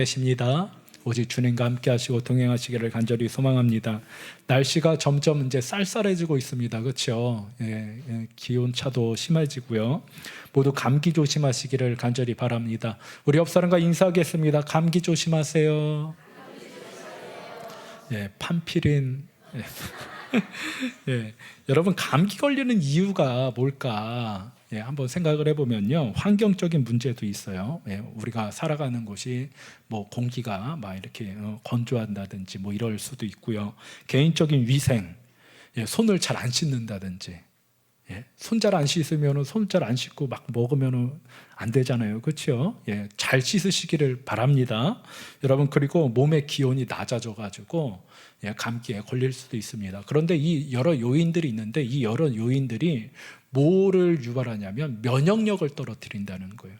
계십니다. 오직 주님과 함께 하시고 동행하시기를 간절히 소망합니다. 날씨가 점점 이제 쌀쌀해지고 있습니다. 그렇죠? 예, 예, 기온 차도 심해지고요. 모두 감기 조심하시기를 간절히 바랍니다. 우리 옆 사람과 인사하겠습니다. 감기 조심하세요. 예, 판피린. 예. 예, 여러분 감기 걸리는 이유가 뭘까? 예, 한번 생각을 해보면요, 환경적인 문제도 있어요. 예, 우리가 살아가는 곳이 뭐 공기가 막 이렇게 어, 건조한다든지 뭐 이럴 수도 있고요. 개인적인 위생, 예, 손을 잘 안 씻는다든지, 예, 손잘 안 씻으면 손 잘 안 씻고 막 먹으면 안 되잖아요. 그렇죠? 예, 잘 씻으시기를 바랍니다. 여러분 그리고 몸의 기온이 낮아져 가지고 예, 감기에 걸릴 수도 있습니다. 그런데 이 여러 요인들이 있는데 이 여러 요인들이 뭐를 유발하냐면 면역력을 떨어뜨린다는 거예요.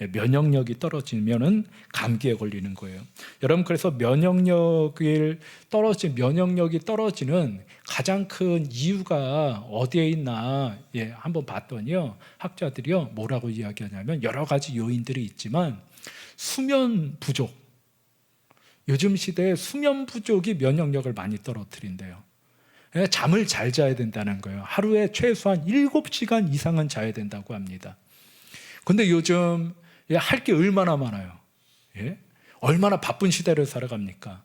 예, 면역력이 떨어지면은 감기에 걸리는 거예요. 여러분 그래서 면역력을 떨어진 면역력이 떨어지는 가장 큰 이유가 어디에 있나 예, 한번 봤더니요 학자들이요 뭐라고 이야기하냐면 여러 가지 요인들이 있지만 수면 부족 요즘 시대에 수면 부족이 면역력을 많이 떨어뜨린대요. 예, 잠을 잘 자야 된다는 거예요. 하루에 최소한 7시간 이상은 자야 된다고 합니다. 근데 요즘 예, 할게 얼마나 많아요. 예? 얼마나 바쁜 시대를 살아갑니까?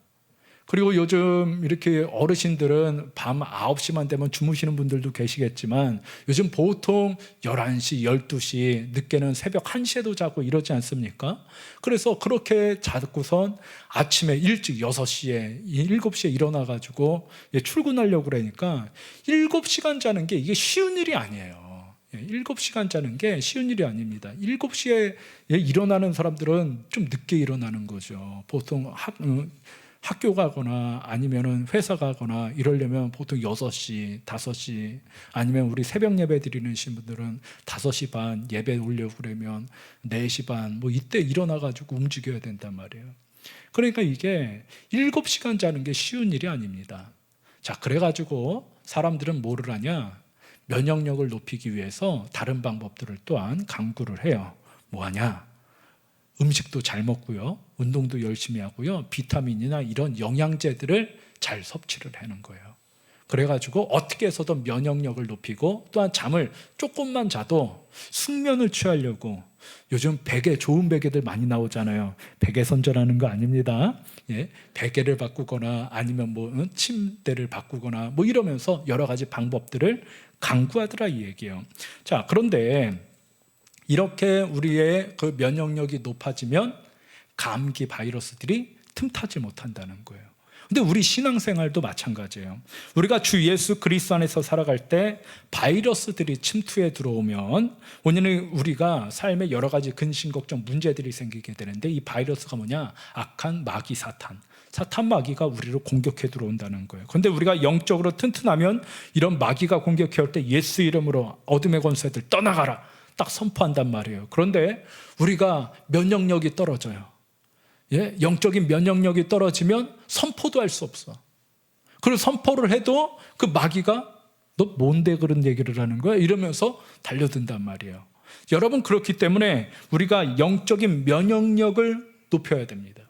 그리고 요즘 이렇게 어르신들은 밤 9시만 되면 주무시는 분들도 계시겠지만 요즘 보통 11시, 12시, 늦게는 새벽 1시에도 자고 이러지 않습니까? 그래서 그렇게 자고선 아침에 일찍 6시에, 7시에 일어나가지고 출근하려고 그러니까 7시간 자는 게 이게 쉬운 일이 아니에요. 7시간 자는 게 쉬운 일이 아닙니다. 7시에 일어나는 사람들은 좀 늦게 일어나는 거죠. 보통 학, 어, 학교 가거나 아니면은 회사 가거나 이러려면 보통 6시, 5시 아니면 우리 새벽 예배 드리는 분들은 5시 반 예배 올려고 그러면 4시 반 뭐 이때 일어나 가지고 움직여야 된단 말이에요. 그러니까 이게 7시간 자는 게 쉬운 일이 아닙니다. 자, 그래 가지고 사람들은 뭐를 하냐? 면역력을 높이기 위해서 다른 방법들을 또한 강구를 해요. 뭐 하냐? 음식도 잘 먹고요. 운동도 열심히 하고요. 비타민이나 이런 영양제들을 잘 섭취를 하는 거예요. 그래가지고 어떻게 해서든 면역력을 높이고 또한 잠을 조금만 자도 숙면을 취하려고 요즘 베개 좋은 베개들 많이 나오잖아요. 베개 선전하는 거 아닙니다. 예, 베개를 바꾸거나 아니면 뭐 응? 침대를 바꾸거나 뭐 이러면서 여러 가지 방법들을 강구하더라 이 얘기예요. 자 그런데 이렇게 우리의 그 면역력이 높아지면 감기 바이러스들이 틈타지 못한다는 거예요. 근데 우리 신앙생활도 마찬가지예요. 우리가 주 예수 그리스도 안에서 살아갈 때 바이러스들이 침투해 들어오면 원인은 우리가 삶에 여러 가지 근심 걱정 문제들이 생기게 되는데 이 바이러스가 뭐냐? 악한 마귀 사탄. 사탄 마귀가 우리를 공격해 들어온다는 거예요. 근데 우리가 영적으로 튼튼하면 이런 마귀가 공격해 올 때 예수 이름으로 어둠의 권세들 떠나가라. 딱 선포한단 말이에요. 그런데 우리가 면역력이 떨어져요. 예? 영적인 면역력이 떨어지면 선포도 할 수 없어. 그리고 선포를 해도 그 마귀가 너 뭔데 그런 얘기를 하는 거야? 이러면서 달려든단 말이에요. 여러분 그렇기 때문에 우리가 영적인 면역력을 높여야 됩니다.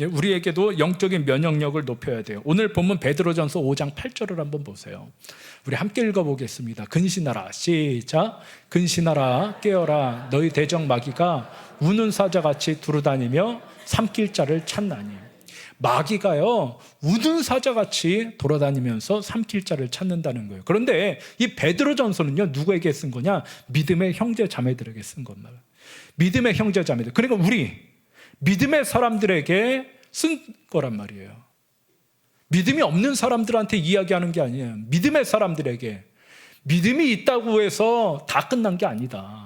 예, 우리에게도 영적인 면역력을 높여야 돼요. 오늘 본문 베드로전서 5장 8절을 한번 보세요. 우리 함께 읽어보겠습니다. 근신하라 시작 근신하라 깨어라 너희 대적 마귀가 우는 사자같이 두루다니며 삼킬 자를 찾나니 마귀가요 우는 사자같이 돌아다니면서 삼킬 자를 찾는다는 거예요. 그런데 이 베드로전서는요 누구에게 쓴 거냐? 믿음의 형제 자매들에게 쓴 겁니다. 믿음의 형제 자매들. 그러니까 우리 믿음의 사람들에게 쓴 거란 말이에요. 믿음이 없는 사람들한테 이야기하는 게 아니에요. 믿음의 사람들에게. 믿음이 있다고 해서 다 끝난 게 아니다.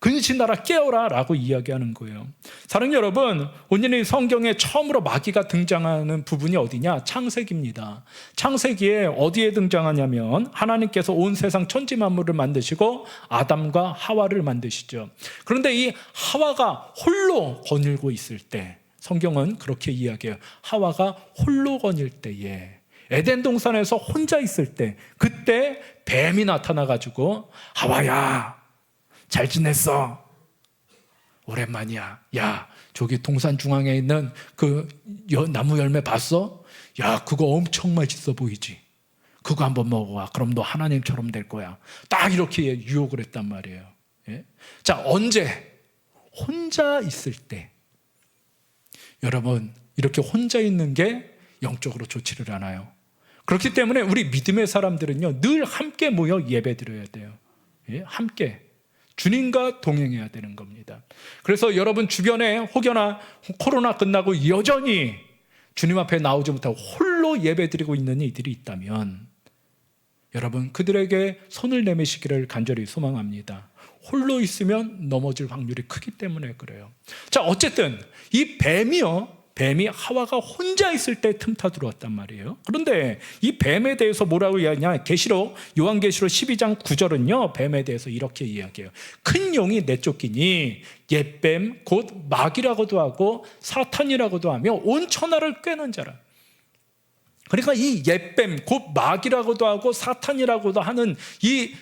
근신하라 깨어라 라고 이야기하는 거예요. 사랑 여러분, 오늘의 성경에 처음으로 마귀가 등장하는 부분이 어디냐? 창세기입니다. 창세기에 어디에 등장하냐면 하나님께서 온 세상 천지 만물을 만드시고 아담과 하와를 만드시죠. 그런데 이 하와가 홀로 거닐고 있을 때 성경은 그렇게 이야기해요. 하와가 홀로 거닐 때에 에덴 동산에서 혼자 있을 때 그때 뱀이 나타나 가지고 하와야 잘 지냈어. 오랜만이야. 야, 저기 동산 중앙에 있는 그 여- 나무 열매 봤어? 야, 그거 엄청 맛있어 보이지. 그거 한번 먹어봐. 그럼 너 하나님처럼 될 거야. 딱 이렇게 유혹을 했단 말이에요. 예? 자, 언제? 혼자 있을 때. 여러분, 이렇게 혼자 있는 게 영적으로 좋지를 않아요. 그렇기 때문에 우리 믿음의 사람들은요, 늘 함께 모여 예배 드려야 돼요. 예? 함께. 주님과 동행해야 되는 겁니다. 그래서 여러분 주변에 혹여나 코로나 끝나고 여전히 주님 앞에 나오지 못하고 홀로 예배 드리고 있는 이들이 있다면 여러분 그들에게 손을 내미시기를 간절히 소망합니다. 홀로 있으면 넘어질 확률이 크기 때문에 그래요. 자, 어쨌든 이 뱀이요. 뱀이 하와가 혼자 있을 때 틈타 들어왔단 말이에요. 그런데 이 뱀에 대해서 뭐라고 이야기하냐? 계시록 요한계시록 12장 9절은요. 뱀에 대해서 이렇게 이야기해요. 큰 용이 내쫓기니 옛뱀 곧 마귀라고도 하고 사탄이라고도 하며 온 천하를 꿰는 자라. 그러니까 이 옛뱀 곧 마귀라고도 하고 사탄이라고도 하는 이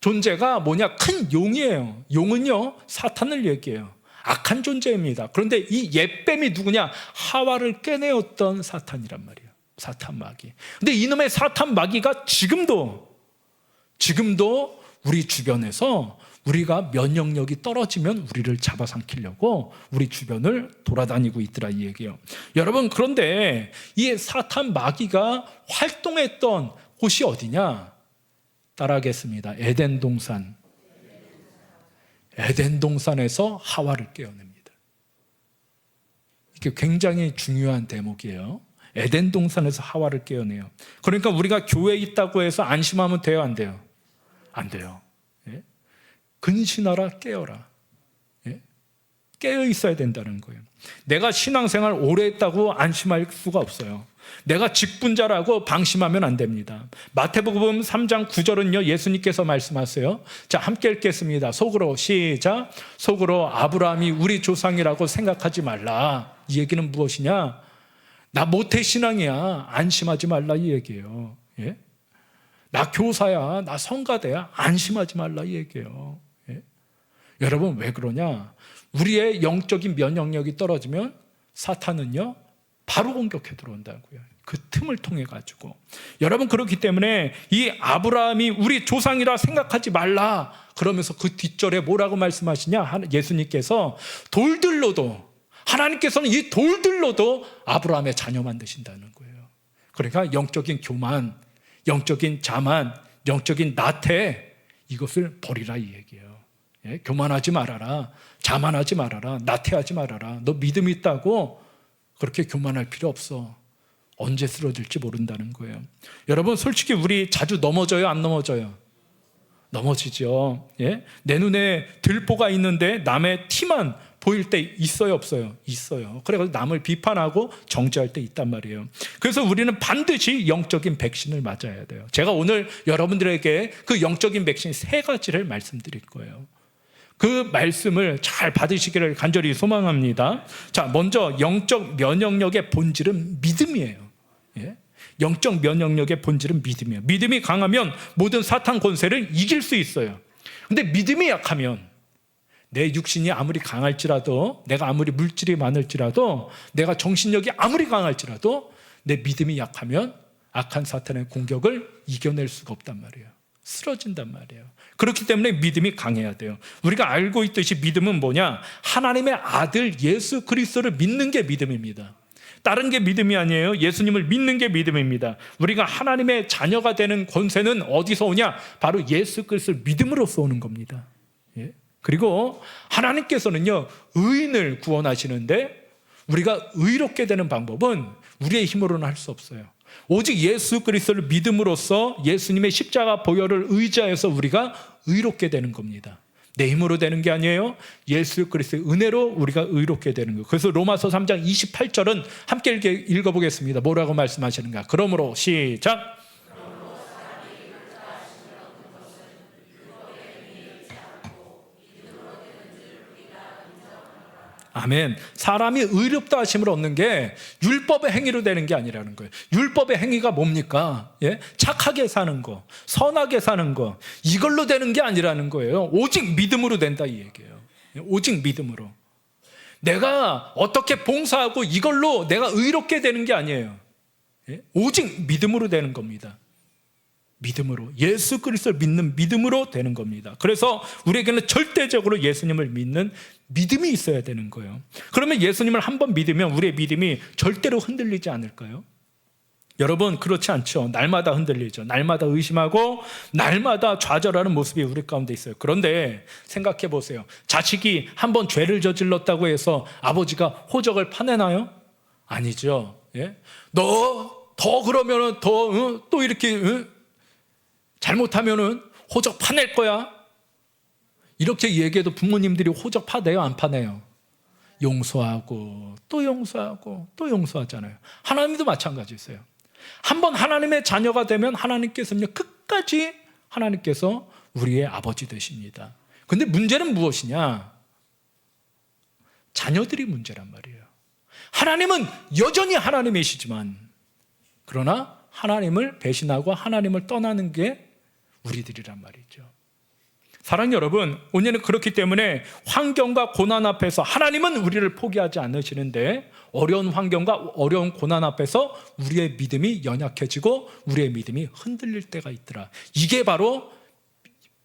존재가 뭐냐? 큰 용이에요. 용은요, 사탄을 얘기해요. 악한 존재입니다. 그런데 이 옛뱀이 누구냐? 하와를 깨내었던 사탄이란 말이에요. 사탄 마귀. 근데 이놈의 사탄 마귀가 지금도, 지금도 우리 주변에서 우리가 면역력이 떨어지면 우리를 잡아삼키려고 우리 주변을 돌아다니고 있더라 이 얘기예요. 여러분 그런데 이 사탄 마귀가 활동했던 곳이 어디냐? 따라하겠습니다. 에덴 동산. 에덴 동산에서 하와를 깨어냅니다. 이게 굉장히 중요한 대목이에요. 에덴 동산에서 하와를 깨어내요. 그러니까 우리가 교회에 있다고 해서 안심하면 돼요, 안 돼요? 안 돼요. 예? 근신하라 깨어라. 예? 깨어 있어야 된다는 거예요. 내가 신앙생활 오래 했다고 안심할 수가 없어요. 내가 직분자라고 방심하면 안 됩니다. 마태복음 3장 9절은요, 예수님께서 말씀하세요. 자, 함께 읽겠습니다. 속으로, 시작. 속으로 아브라함이 우리 조상이라고 생각하지 말라. 이 얘기는 무엇이냐? 나 모태 신앙이야. 안심하지 말라. 이 얘기예요. 예? 나 교사야. 나 성가대야. 안심하지 말라. 이 얘기예요. 예? 여러분, 왜 그러냐? 우리의 영적인 면역력이 떨어지면 사탄은요, 바로 공격해 들어온다고요. 그 틈을 통해 가지고 여러분 그렇기 때문에 이 아브라함이 우리 조상이라 생각하지 말라 그러면서 그 뒷절에 뭐라고 말씀하시냐 하- 예수님께서 돌들로도 하나님께서는 이 돌들로도 아브라함의 자녀 만드신다는 거예요. 그러니까 영적인 교만, 영적인 자만, 영적인 나태 이것을 버리라 이 얘기예요. 예? 교만하지 말아라, 자만하지 말아라, 나태하지 말아라. 너 믿음 있다고 그렇게 교만할 필요 없어. 언제 쓰러질지 모른다는 거예요. 여러분, 솔직히 우리 자주 넘어져요, 안 넘어져요? 넘어지죠. 예? 내 눈에 들보가 있는데 남의 티만 보일 때 있어요, 없어요? 있어요. 그래서 남을 비판하고 정죄할 때 있단 말이에요. 그래서 우리는 반드시 영적인 백신을 맞아야 돼요. 제가 오늘 여러분들에게 그 영적인 백신 세 가지를 말씀드릴 거예요. 그 말씀을 잘 받으시기를 간절히 소망합니다. 자, 먼저 영적 면역력의 본질은 믿음이에요. 예? 영적 면역력의 본질은 믿음이에요. 믿음이 강하면 모든 사탄 권세를 이길 수 있어요. 근데 믿음이 약하면 내 육신이 아무리 강할지라도 내가 아무리 물질이 많을지라도 내가 정신력이 아무리 강할지라도 내 믿음이 약하면 악한 사탄의 공격을 이겨낼 수가 없단 말이에요. 쓰러진단 말이에요. 그렇기 때문에 믿음이 강해야 돼요. 우리가 알고 있듯이 믿음은 뭐냐? 하나님의 아들 예수 그리스도를 믿는 게 믿음입니다. 다른 게 믿음이 아니에요. 예수님을 믿는 게 믿음입니다. 우리가 하나님의 자녀가 되는 권세는 어디서 오냐? 바로 예수 그리스도를 믿음으로써 오는 겁니다. 예? 그리고 하나님께서는요, 의인을 구원하시는데 우리가 의롭게 되는 방법은 우리의 힘으로는 할 수 없어요. 오직 예수 그리스도를 믿음으로써 예수님의 십자가 보혈을 의지하여서 우리가 의롭게 되는 겁니다. 내 힘으로 되는 게 아니에요. 예수 그리스도의 은혜로 우리가 의롭게 되는 거예요. 그래서 로마서 3장 28절은 함께 읽- 읽어보겠습니다. 뭐라고 말씀하시는가? 그러므로 시작. 아멘. 사람이 의롭다 하심을 얻는 게 율법의 행위로 되는 게 아니라는 거예요. 율법의 행위가 뭡니까? 예? 착하게 사는 거, 선하게 사는 거, 이걸로 되는 게 아니라는 거예요. 오직 믿음으로 된다 이 얘기예요. 예? 오직 믿음으로. 내가 어떻게 봉사하고 이걸로 내가 의롭게 되는 게 아니에요. 예? 오직 믿음으로 되는 겁니다. 믿음으로 예수 그리스도를 믿는 믿음으로 되는 겁니다. 그래서 우리에게는 절대적으로 예수님을 믿는 믿음이 있어야 되는 거예요. 그러면 예수님을 한번 믿으면 우리의 믿음이 절대로 흔들리지 않을까요? 여러분 그렇지 않죠. 날마다 흔들리죠. 날마다 의심하고 날마다 좌절하는 모습이 우리 가운데 있어요. 그런데 생각해 보세요. 자식이 한번 죄를 저질렀다고 해서 아버지가 호적을 파내나요? 아니죠. 예? 너더 그러면은 더또 이렇게 응? 잘못하면은 호적 파낼 거야. 이렇게 얘기해도 부모님들이 호적 파내요, 안 파내요? 용서하고 또 용서하고 또 용서하잖아요. 하나님도 마찬가지였어요. 한번 하나님의 자녀가 되면 하나님께서는요 끝까지 하나님께서 우리의 아버지 되십니다. 근데 문제는 무엇이냐? 자녀들이 문제란 말이에요. 하나님은 여전히 하나님이시지만 그러나 하나님을 배신하고 하나님을 떠나는 게 우리들이란 말이죠. 사랑 여러분, 오늘은 그렇기 때문에 환경과 고난 앞에서 하나님은 우리를 포기하지 않으시는데 어려운 환경과 어려운 고난 앞에서 우리의 믿음이 연약해지고 우리의 믿음이 흔들릴 때가 있더라. 이게 바로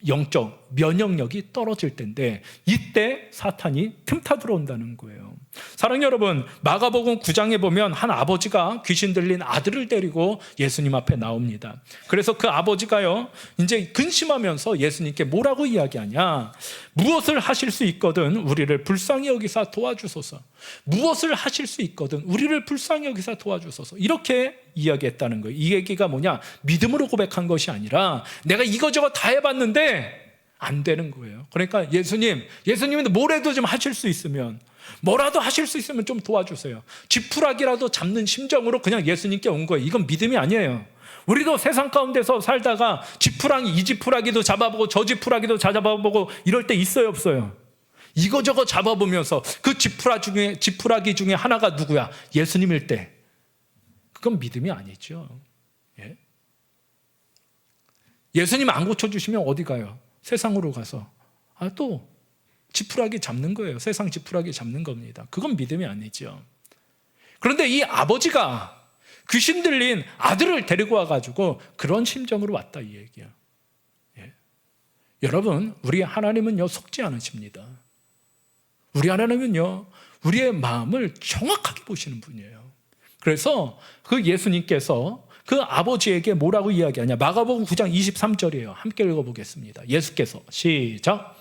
영적 면역력이 떨어질 때인데 이때 사탄이 틈타 들어온다는 거예요. 사랑 여러분, 마가복음 9장에 보면 한 아버지가 귀신 들린 아들을 데리고 예수님 앞에 나옵니다. 그래서 그 아버지가요, 이제 근심하면서 예수님께 뭐라고 이야기하냐? 무엇을 하실 수 있거든 우리를 불쌍히 여기사 도와주소서. 무엇을 하실 수 있거든 우리를 불쌍히 여기사 도와주소서. 이렇게 이야기했다는 거예요. 이 얘기가 뭐냐? 믿음으로 고백한 것이 아니라 내가 이거저거 다 해봤는데 안 되는 거예요. 그러니까 예수님, 예수님은 뭐라도 좀 하실 수 있으면 뭐라도 하실 수 있으면 좀 도와주세요. 지푸라기라도 잡는 심정으로 그냥 예수님께 온 거예요. 이건 믿음이 아니에요. 우리도 세상 가운데서 살다가 지푸라기, 이 지푸라기도 잡아보고 저 지푸라기도 잡아보고 이럴 때 있어요, 없어요? 이거저거 잡아보면서 그 지푸라 중에, 지푸라기 중에 하나가 누구야? 예수님일 때. 그건 믿음이 아니죠. 예? 예수님 안 고쳐주시면 어디 가요? 세상으로 가서. 아, 또 지푸라기 잡는 거예요. 세상 지푸라기 잡는 겁니다. 그건 믿음이 아니죠. 그런데 이 아버지가 귀신 들린 아들을 데리고 와가지고 그런 심정으로 왔다 이 얘기야. 예. 여러분, 우리 하나님은요 속지 않으십니다. 우리 하나님은요 우리의 마음을 정확하게 보시는 분이에요. 그래서 그 예수님께서 그 아버지에게 뭐라고 이야기하냐? 마가복음 9장 23절이에요. 함께 읽어보겠습니다. 예수께서 시작.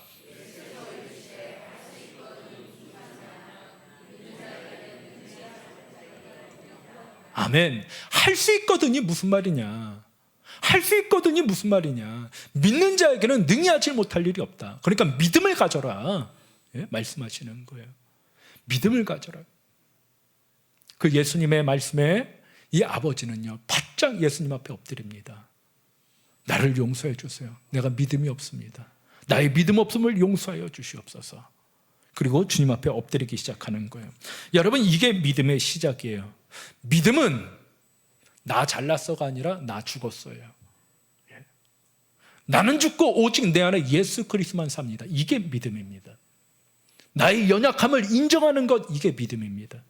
아멘. 할 수 있거든이 무슨 말이냐? 할 수 있거든이 무슨 말이냐? 믿는 자에게는 능히 하지 못할 일이 없다. 그러니까 믿음을 가져라. 예? 말씀하시는 거예요. 믿음을 가져라. 그 예수님의 말씀에 이 아버지는요, 바짝 예수님 앞에 엎드립니다. 나를 용서해 주세요. 내가 믿음이 없습니다. 나의 믿음 없음을 용서하여 주시옵소서. 그리고 주님 앞에 엎드리기 시작하는 거예요. 여러분, 이게 믿음의 시작이에요. 믿음은 나 잘났어가 아니라 나 죽었어요. 예. 나는 죽고 오직 내 안에 예수 그리스만 삽니다. 이게 믿음입니다. 나의 연약함을 인정하는 것 이게 믿음입니다.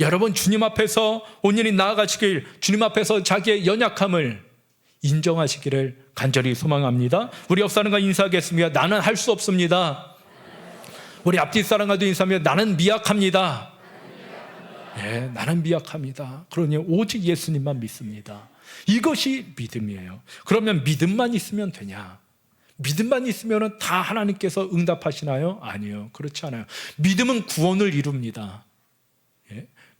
여러분 주님 앞에서 온전히 나아가시길 주님 앞에서 자기의 연약함을 인정하시기를 간절히 소망합니다. 우리 옆 사람과 인사하겠습니다. 나는 할 수 없습니다. 우리 앞뒤 사람과도 인사합니다. 나는 미약합니다. 예, 나는 미약합니다. 그러니 오직 예수님만 믿습니다. 이것이 믿음이에요. 그러면 믿음만 있으면 되냐? 믿음만 있으면 다 하나님께서 응답하시나요? 아니요. 그렇지 않아요. 믿음은 구원을 이룹니다.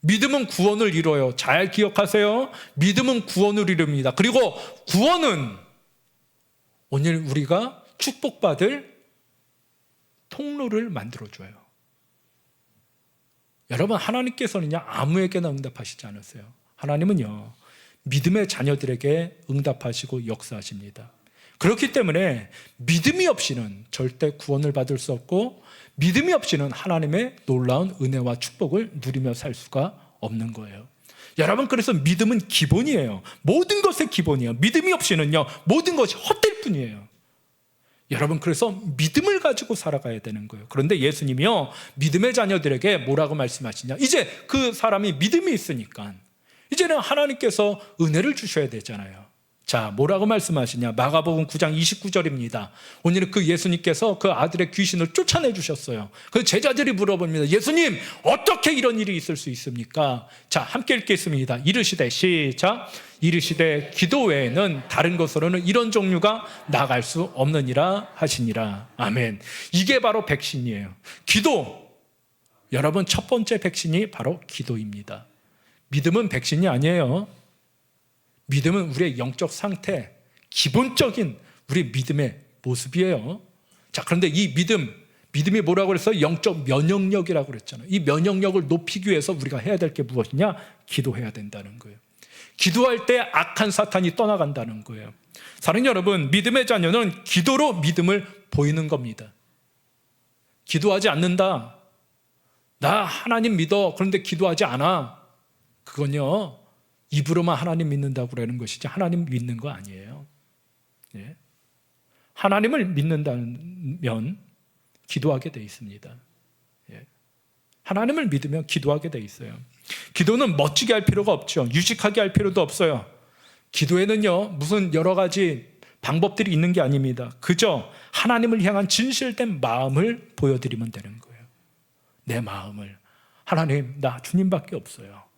예? 믿음은 구원을 이뤄요. 잘 기억하세요. 믿음은 구원을 이룹니다. 그리고 구원은 오늘 우리가 축복받을 통로를 만들어줘요. 여러분, 하나님께서는요, 아무에게나 응답하시지 않으세요. 하나님은요, 믿음의 자녀들에게 응답하시고 역사하십니다. 그렇기 때문에 믿음이 없이는 절대 구원을 받을 수 없고 믿음이 없이는 하나님의 놀라운 은혜와 축복을 누리며 살 수가 없는 거예요. 여러분 그래서 믿음은 기본이에요. 모든 것의 기본이에요. 믿음이 없이는요 모든 것이 헛될 뿐이에요. 여러분 그래서 믿음을 가지고 살아가야 되는 거예요. 그런데 예수님이요 믿음의 자녀들에게 뭐라고 말씀하시냐? 이제 그 사람이 믿음이 있으니까 이제는 하나님께서 은혜를 주셔야 되잖아요. 자, 뭐라고 말씀하시냐? 마가복음 9장 29절입니다. 오늘은 그 예수님께서 그 아들의 귀신을 쫓아내 주셨어요. 그 제자들이 물어봅니다. 예수님, 어떻게 이런 일이 있을 수 있습니까? 자, 함께 읽겠습니다. 이르시되 시작. 이르시되 기도 외에는 다른 것으로는 이런 종류가 나갈 수 없느니라 하시니라. 아멘. 이게 바로 백신이에요. 기도. 여러분 첫 번째 백신이 바로 기도입니다. 믿음은 백신이 아니에요. 믿음은 우리의 영적 상태, 기본적인 우리 믿음의 모습이에요. 자, 그런데 이 믿음, 믿음이 뭐라고 그래서 영적 면역력이라고 그랬잖아요. 이 면역력을 높이기 위해서 우리가 해야 될 게 무엇이냐? 기도해야 된다는 거예요. 기도할 때 악한 사탄이 떠나간다는 거예요. 사랑하는 여러분, 믿음의 자녀는 기도로 믿음을 보이는 겁니다. 기도하지 않는다. 나 하나님 믿어. 그런데 기도하지 않아. 그건요, 입으로만 하나님 믿는다고 그러는 것이지 하나님 믿는 거 아니에요. 예. 하나님을 믿는다면 기도하게 돼 있습니다. 예. 하나님을 믿으면 기도하게 돼 있어요. 기도는 멋지게 할 필요가 없죠. 유식하게 할 필요도 없어요. 기도에는요, 무슨 여러 가지 방법들이 있는 게 아닙니다. 그저 하나님을 향한 진실된 마음을 보여드리면 되는 거예요. 내 마음을. 하나님, 나 주님밖에 없어요.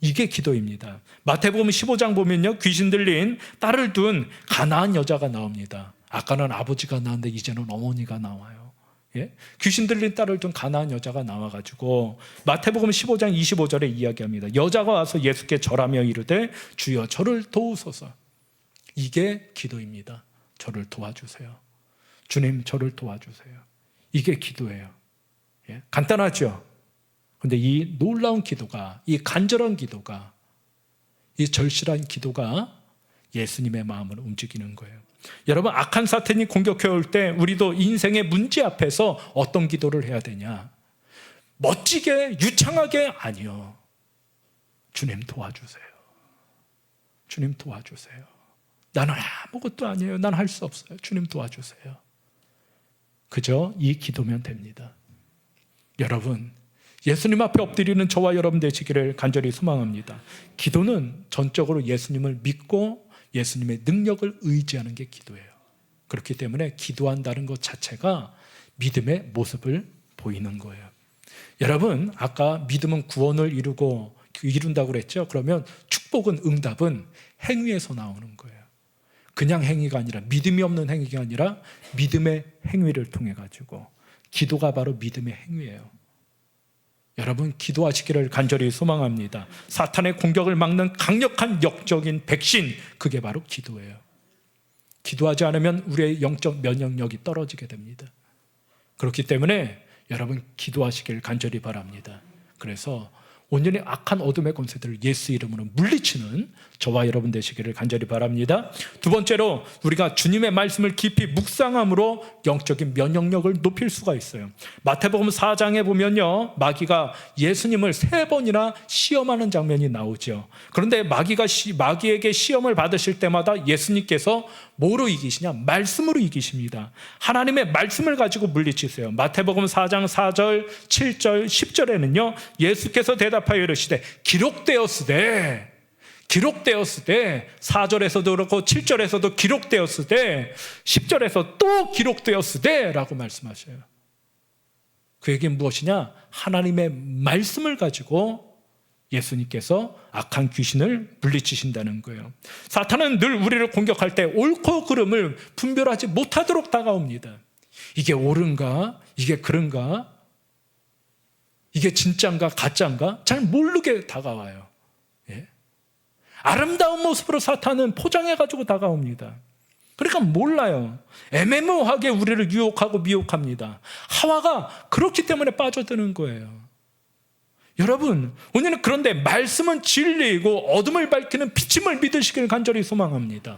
이게 기도입니다. 마태복음 15장 보면요. 귀신 들린 딸을 둔 가나안 여자가 나옵니다. 아까는 아버지가 나왔는데 이제는 어머니가 나와요. 예? 귀신 들린 딸을 둔 가나안 여자가 나와 가지고 마태복음 15장 25절에 이야기합니다. 여자가 와서 예수께 절하며 이르되 주여 저를 도우소서. 이게 기도입니다. 저를 도와주세요. 주님 저를 도와주세요. 이게 기도예요. 예? 간단하죠? 근데 이 놀라운 기도가, 이 간절한 기도가, 이 절실한 기도가 예수님의 마음을 움직이는 거예요. 여러분, 악한 사탄이 공격해 올 때 우리도 인생의 문제 앞에서 어떤 기도를 해야 되냐? 멋지게, 유창하게 아니요. 주님 도와주세요. 주님 도와주세요. 나는 아무것도 아니에요. 난 할 수 없어요. 주님 도와주세요. 그저 이 기도면 됩니다. 여러분, 예수님 앞에 엎드리는 저와 여러분 되시기를 간절히 소망합니다. 기도는 전적으로 예수님을 믿고 예수님의 능력을 의지하는 게 기도예요. 그렇기 때문에 기도한다는 것 자체가 믿음의 모습을 보이는 거예요. 여러분, 아까 믿음은 구원을 이루고 이룬다고 그랬죠? 그러면 축복은 응답은 행위에서 나오는 거예요. 그냥 행위가 아니라 믿음이 없는 행위가 아니라 믿음의 행위를 통해 가지고 기도가 바로 믿음의 행위예요. 여러분 기도하시기를 간절히 소망합니다. 사탄의 공격을 막는 강력한 역적인 백신 그게 바로 기도예요. 기도하지 않으면 우리의 영적 면역력이 떨어지게 됩니다. 그렇기 때문에 여러분 기도하시길 간절히 바랍니다. 그래서 온전히 악한 어둠의 권세들을 예수 이름으로 물리치는 저와 여러분 되시기를 간절히 바랍니다. 두 번째로 우리가 주님의 말씀을 깊이 묵상함으로 영적인 면역력을 높일 수가 있어요. 마태복음 4장에 보면요. 마귀가 예수님을 세 번이나 시험하는 장면이 나오죠. 그런데 마귀가 시, 마귀에게 시험을 받으실 때마다 예수님께서 뭐로 이기시냐? 말씀으로 이기십니다. 하나님의 말씀을 가지고 물리치세요. 마태복음 4장 4절, 7절, 10절에는요. 예수께서 대답하여 이르시되 기록되었으되 기록되었을 때 4절에서도 그렇고 7절에서도 기록되었을 때 10절에서 또 기록되었을 때라고 말씀하셔요. 그 얘기는 무엇이냐? 하나님의 말씀을 가지고 예수님께서 악한 귀신을 물리치신다는 거예요. 사탄은 늘 우리를 공격할 때 옳고 그름을 분별하지 못하도록 다가옵니다. 이게 옳은가? 이게 그런가? 이게 진짠가? 가짠가? 잘 모르게 다가와요. 예? 아름다운 모습으로 사탄은 포장해가지고 다가옵니다. 그러니까 몰라요. 애매모호하게 우리를 유혹하고 미혹합니다. 하와가 그렇기 때문에 빠져드는 거예요. 여러분, 오늘은 그런데 말씀은 진리이고 어둠을 밝히는 비침을 믿으시길 간절히 소망합니다.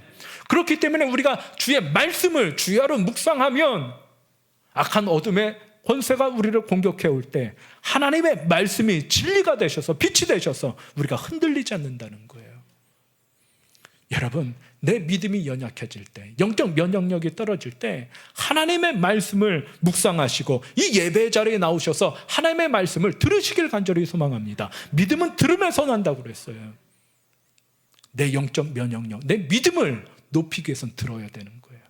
그렇기 때문에 우리가 주의 말씀을 주야로 묵상하면 악한 어둠의 권세가 우리를 공격해 올 때 하나님의 말씀이 진리가 되셔서 빛이 되셔서 우리가 흔들리지 않는다는 거예요. 여러분, 내 믿음이 연약해질 때, 영적 면역력이 떨어질 때, 하나님의 말씀을 묵상하시고, 이 예배 자리에 나오셔서 하나님의 말씀을 들으시길 간절히 소망합니다. 믿음은 들으면서 난다고 그랬어요. 내 영적 면역력, 내 믿음을 높이기 위해서는 들어야 되는 거예요.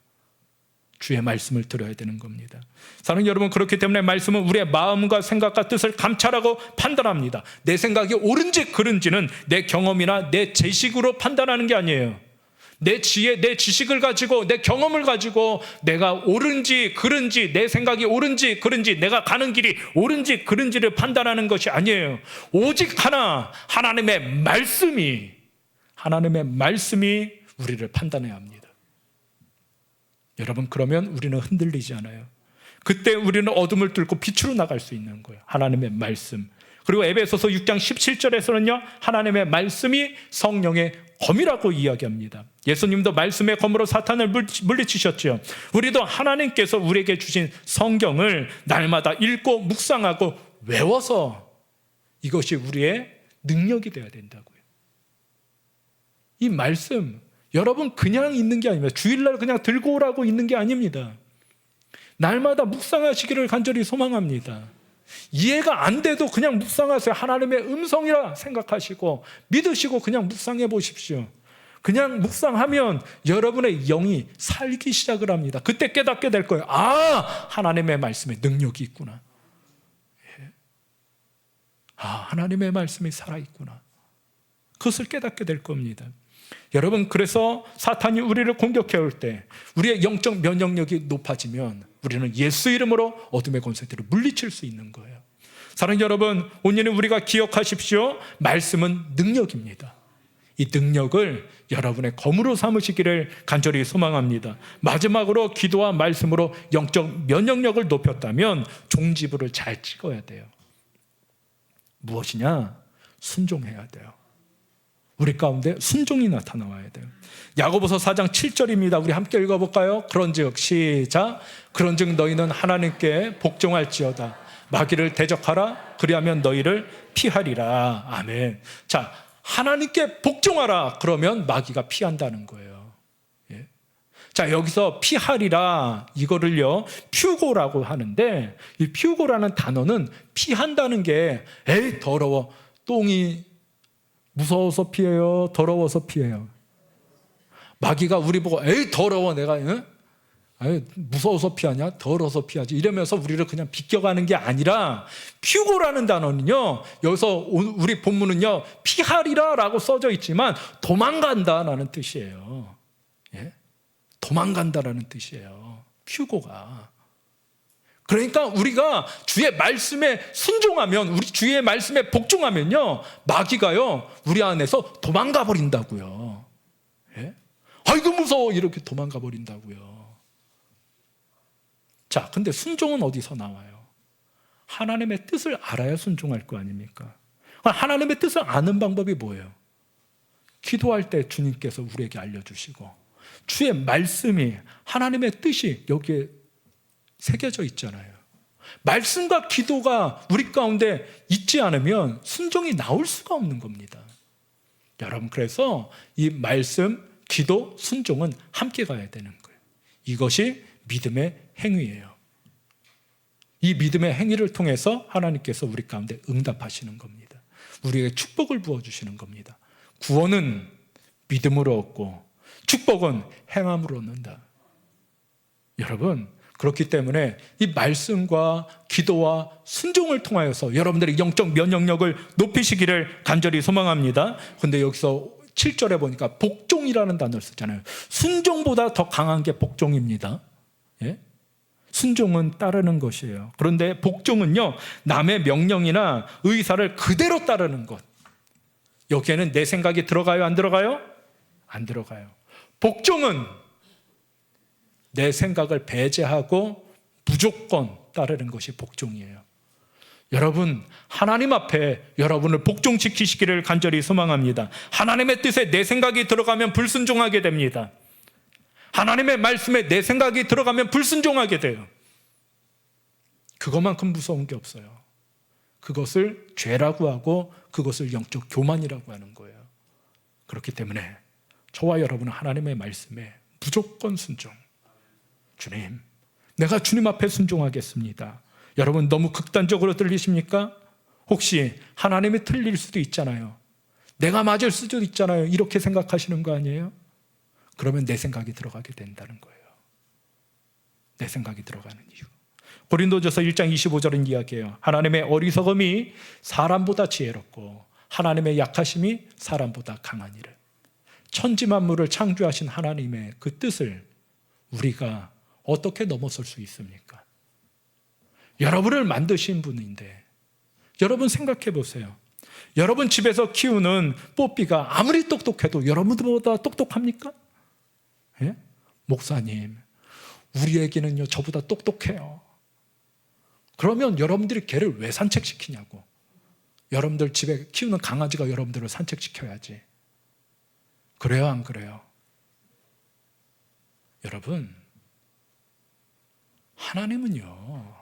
주의 말씀을 들어야 되는 겁니다. 사랑하는 여러분, 그렇기 때문에 말씀은 우리의 마음과 생각과 뜻을 감찰하고 판단합니다. 내 생각이 옳은지 그른지는 내 경험이나 내 지식으로 판단하는 게 아니에요. 내 지혜, 내 지식을 가지고, 내 경험을 가지고 내가 옳은지 그른지, 내 생각이 옳은지 그른지, 내가 가는 길이 옳은지 그른지를 판단하는 것이 아니에요. 오직 하나, 하나님의 말씀이, 하나님의 말씀이 우리를 판단해야 합니다. 여러분, 그러면 우리는 흔들리지 않아요. 그때 우리는 어둠을 뚫고 빛으로 나갈 수 있는 거예요. 하나님의 말씀. 그리고 에베소서 6장 17절에서는요, 하나님의 말씀이 성령의 검이라고 이야기합니다. 예수님도 말씀의 검으로 사탄을 물리치셨죠. 우리도 하나님께서 우리에게 주신 성경을 날마다 읽고 묵상하고 외워서 이것이 우리의 능력이 되어야 된다고요. 이 말씀, 여러분 그냥 있는 게 아닙니다. 주일날 그냥 들고 오라고 있는 게 아닙니다. 날마다 묵상하시기를 간절히 소망합니다. 이해가 안 돼도 그냥 묵상하세요. 하나님의 음성이라 생각하시고 믿으시고 그냥 묵상해 보십시오. 그냥 묵상하면 여러분의 영이 살기 시작을 합니다. 그때 깨닫게 될 거예요. 아, 하나님의 말씀에 능력이 있구나. 예. 아, 하나님의 말씀이 살아있구나. 그것을 깨닫게 될 겁니다. 여러분, 그래서 사탄이 우리를 공격해 올 때, 우리의 영적 면역력이 높아지면 우리는 예수 이름으로 어둠의 권세들을 물리칠 수 있는 거예요. 사랑 여러분, 오늘은 우리가 기억하십시오. 말씀은 능력입니다. 이 능력을 여러분의 검으로 삼으시기를 간절히 소망합니다. 마지막으로 기도와 말씀으로 영적 면역력을 높였다면 종지부를 잘 찍어야 돼요. 무엇이냐? 순종해야 돼요. 우리 가운데 순종이 나타나와야 돼요. 야고보서 4장 7절입니다. 우리 함께 읽어볼까요? 그런즉 시작. 그런즉 너희는 하나님께 복종할지어다. 마귀를 대적하라. 그리하면 너희를 피하리라. 아멘. 자, 하나님께 복종하라. 그러면 마귀가 피한다는 거예요. 예. 자, 여기서 피하리라. 이거를요, 퓨고라고 하는데, 이 퓨고라는 단어는 피한다는 게, 에이, 더러워. 똥이 무서워서 피해요? 더러워서 피해요? 마귀가 우리 보고 에이 더러워 내가 응? 아유, 무서워서 피하냐? 더러워서 피하지. 이러면서 우리를 그냥 비껴가는 게 아니라 퓨고라는 단어는요. 여기서 우리 본문은요. 피하리라 라고 써져 있지만 도망간다 라는 뜻이에요. 예? 도망간다라는 뜻이에요. 퓨고가. 그러니까 우리가 주의 말씀에 순종하면 우리 주의 말씀에 복종하면요. 마귀가요. 우리 안에서 도망가 버린다고요. 예? 아이고 무서워 이렇게 도망가 버린다고요. 자, 근데 순종은 어디서 나와요? 하나님의 뜻을 알아야 순종할 거 아닙니까? 하나님의 뜻을 아는 방법이 뭐예요? 기도할 때 주님께서 우리에게 알려주시고 주의 말씀이 하나님의 뜻이 여기에 새겨져 있잖아요. 말씀과 기도가 우리 가운데 있지 않으면 순종이 나올 수가 없는 겁니다. 여러분, 그래서 이 말씀, 기도, 순종은 함께 가야 되는 거예요. 이것이 믿음의 행위예요. 이 믿음의 행위를 통해서 하나님께서 우리 가운데 응답하시는 겁니다. 우리에게 축복을 부어주시는 겁니다. 구원은 믿음으로 얻고 축복은 행함으로 얻는다. 여러분, 그렇기 때문에 이 말씀과 기도와 순종을 통하여서 여러분들의 영적 면역력을 높이시기를 간절히 소망합니다. 근데 여기서 7절에 보니까 복종이라는 단어를 쓰잖아요. 순종보다 더 강한 게 복종입니다. 예? 순종은 따르는 것이에요. 그런데 복종은요, 남의 명령이나 의사를 그대로 따르는 것. 여기에는 내 생각이 들어가요, 안 들어가요? 안 들어가요. 복종은 내 생각을 배제하고 무조건 따르는 것이 복종이에요. 여러분, 하나님 앞에 여러분을 복종시키시기를 간절히 소망합니다. 하나님의 뜻에 내 생각이 들어가면 불순종하게 됩니다. 하나님의 말씀에 내 생각이 들어가면 불순종하게 돼요. 그것만큼 무서운 게 없어요. 그것을 죄라고 하고 그것을 영적 교만이라고 하는 거예요. 그렇기 때문에 저와 여러분은 하나님의 말씀에 무조건 순종. 주님, 내가 주님 앞에 순종하겠습니다. 여러분 너무 극단적으로 들리십니까? 혹시 하나님이 틀릴 수도 있잖아요. 내가 맞을 수도 있잖아요. 이렇게 생각하시는 거 아니에요? 그러면 내 생각이 들어가게 된다는 거예요. 내 생각이 들어가는 이유. 고린도전서 1장 25절은 이야기해요. 하나님의 어리석음이 사람보다 지혜롭고 하나님의 약하심이 사람보다 강한 일을. 천지 만물을 창조하신 하나님의 그 뜻을 우리가 어떻게 넘어설 수 있습니까? 여러분을 만드신 분인데 여러분 생각해 보세요. 여러분 집에서 키우는 뽀삐가 아무리 똑똑해도 여러분보다 똑똑합니까? 예? 목사님, 우리 애기는요 저보다 똑똑해요. 그러면 여러분들이 개를 왜 산책시키냐고. 여러분들 집에 키우는 강아지가 여러분들을 산책시켜야지. 그래요, 안 그래요? 여러분, 하나님은요,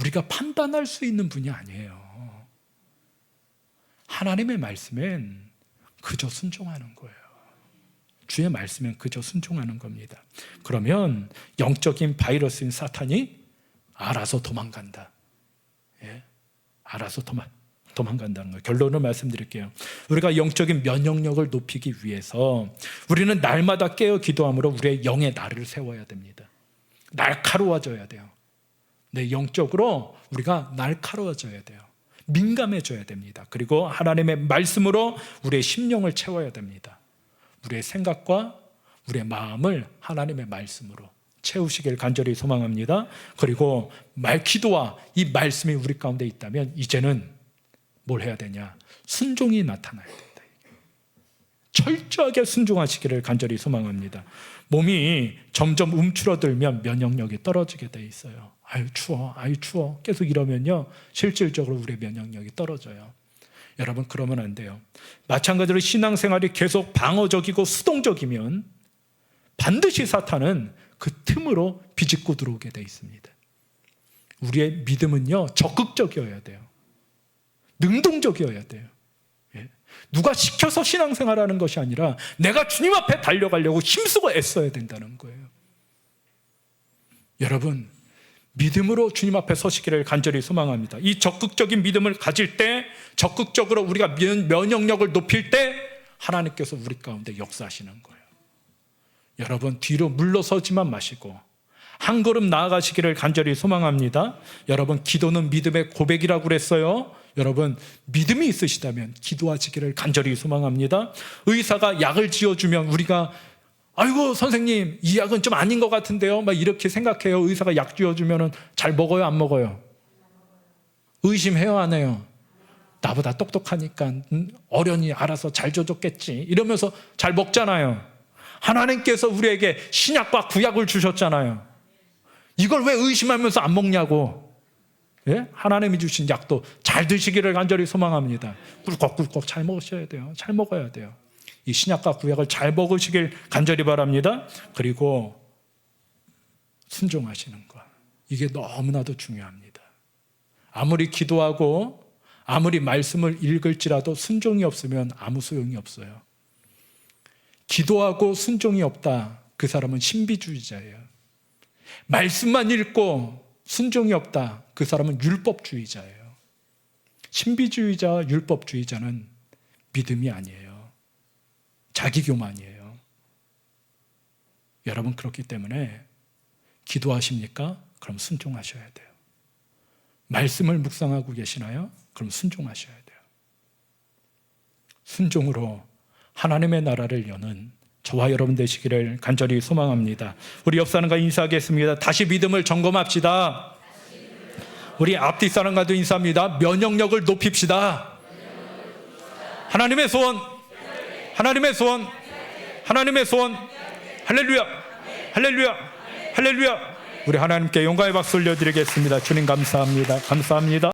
우리가 판단할 수 있는 분이 아니에요. 하나님의 말씀엔 그저 순종하는 거예요. 주의 말씀엔 그저 순종하는 겁니다. 그러면 영적인 바이러스인 사탄이 알아서 도망간다. 예? 알아서 도망, 도망간다는 거예요. 결론을 말씀드릴게요. 우리가 영적인 면역력을 높이기 위해서 우리는 날마다 깨어 기도함으로 우리의 영의 날을 세워야 됩니다. 날카로워져야 돼요. 네, 영적으로 우리가 날카로워져야 돼요. 민감해져야 됩니다. 그리고 하나님의 말씀으로 우리의 심령을 채워야 됩니다. 우리의 생각과 우리의 마음을 하나님의 말씀으로 채우시길 간절히 소망합니다. 그리고 말 기도와 이 말씀이 우리 가운데 있다면 이제는 뭘 해야 되냐? 순종이 나타나야 된다. 철저하게 순종하시기를 간절히 소망합니다. 몸이 점점 움츠러들면 면역력이 떨어지게 돼 있어요. 아유 추워, 아유 추워. 계속 이러면요 실질적으로 우리의 면역력이 떨어져요. 여러분 그러면 안 돼요. 마찬가지로 신앙생활이 계속 방어적이고 수동적이면 반드시 사탄은 그 틈으로 비집고 들어오게 돼 있습니다. 우리의 믿음은요 적극적이어야 돼요. 능동적이어야 돼요. 예. 누가 시켜서 신앙생활하는 것이 아니라 내가 주님 앞에 달려가려고 힘쓰고 애써야 된다는 거예요. 여러분 믿음으로 주님 앞에 서시기를 간절히 소망합니다. 이 적극적인 믿음을 가질 때 적극적으로 우리가 면, 면역력을 높일 때 하나님께서 우리 가운데 역사하시는 거예요. 여러분 뒤로 물러서지만 마시고 한 걸음 나아가시기를 간절히 소망합니다. 여러분 기도는 믿음의 고백이라고 그랬어요. 여러분 믿음이 있으시다면 기도하시기를 간절히 소망합니다. 의사가 약을 지어주면 우리가 아이고 선생님 이 약은 좀 아닌 것 같은데요. 막 이렇게 생각해요. 의사가 약 지어주면은 잘 먹어요, 안 먹어요? 의심해요, 안 해요? 나보다 똑똑하니까 음, 어련히 알아서 잘 줘줬겠지. 이러면서 잘 먹잖아요. 하나님께서 우리에게 신약과 구약을 주셨잖아요. 이걸 왜 의심하면서 안 먹냐고. 예? 하나님이 주신 약도 잘 드시기를 간절히 소망합니다. 꿀꺽꿀꺽 잘 먹으셔야 돼요. 잘 먹어야 돼요. 이 신약과 구약을 잘 먹으시길 간절히 바랍니다. 그리고 순종하시는 것. 이게 너무나도 중요합니다. 아무리 기도하고 아무리 말씀을 읽을지라도 순종이 없으면 아무 소용이 없어요. 기도하고 순종이 없다. 그 사람은 신비주의자예요. 말씀만 읽고 순종이 없다. 그 사람은 율법주의자예요. 신비주의자, 율법주의자는 믿음이 아니에요. 자기 교만이에요. 여러분 그렇기 때문에 기도하십니까? 그럼 순종하셔야 돼요. 말씀을 묵상하고 계시나요? 그럼 순종하셔야 돼요. 순종으로 하나님의 나라를 여는 저와 여러분 되시기를 간절히 소망합니다. 우리 옆 사람과 인사하겠습니다. 다시 믿음을 점검합시다. 우리 앞뒤 사람과도 인사합니다. 면역력을 높입시다. 하나님의 소원, 하나님의 소원, 하나님의 소원, 할렐루야, 할렐루야, 할렐루야. 우리 하나님께 영광의 박수 올려드리겠습니다. 주님 감사합니다. 감사합니다.